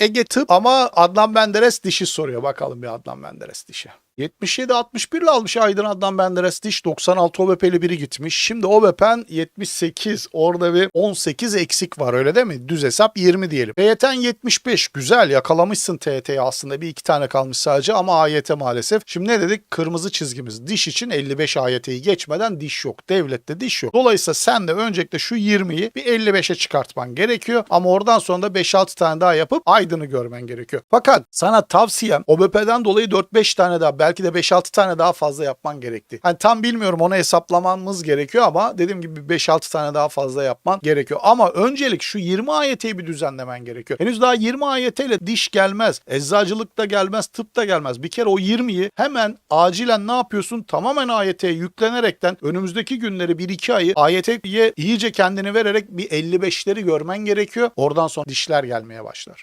Ege tıp ama Adnan Menderes dişi soruyor. Bakalım bir Adnan Menderes dişi. 77-61 ile almış Aydın Adnan Menderes diş. 96 OBP'li biri gitmiş. Şimdi OBP'en 78. Orada bir 18 eksik var öyle değil mi? Düz hesap 20 diyelim. TYT'en 75. Güzel yakalamışsın TYT'yi aslında. Bir iki tane kalmış sadece ama AYT maalesef. Şimdi ne dedik? Kırmızı çizgimiz. Diş için 55 AYT'yi geçmeden diş yok. Devlette diş yok. Dolayısıyla sen de öncelikle şu 20'yi bir 55'e çıkartman gerekiyor. Ama oradan sonra da 5-6 tane daha yapıp Aydın'ı görmen gerekiyor. Fakat sana tavsiyem OBP'den dolayı 4-5 tane daha belki de 5-6 tane daha fazla yapman gerekti. Hani tam bilmiyorum onu hesaplamamız gerekiyor ama dediğim gibi 5-6 tane daha fazla yapman gerekiyor. Ama öncelik şu 20 AYT'yi bir düzenlemen gerekiyor. Henüz daha 20 AYT ile diş gelmez. Eczacılık da gelmez, tıp da gelmez. Bir kere o 20'yi hemen acilen ne yapıyorsun? Tamamen AYT'ye yüklenerekten önümüzdeki günleri 1-2 ayı AYT'ye iyice kendini vererek bir 55'leri görmen gerekiyor. Oradan sonra dişler gelmeye başlar.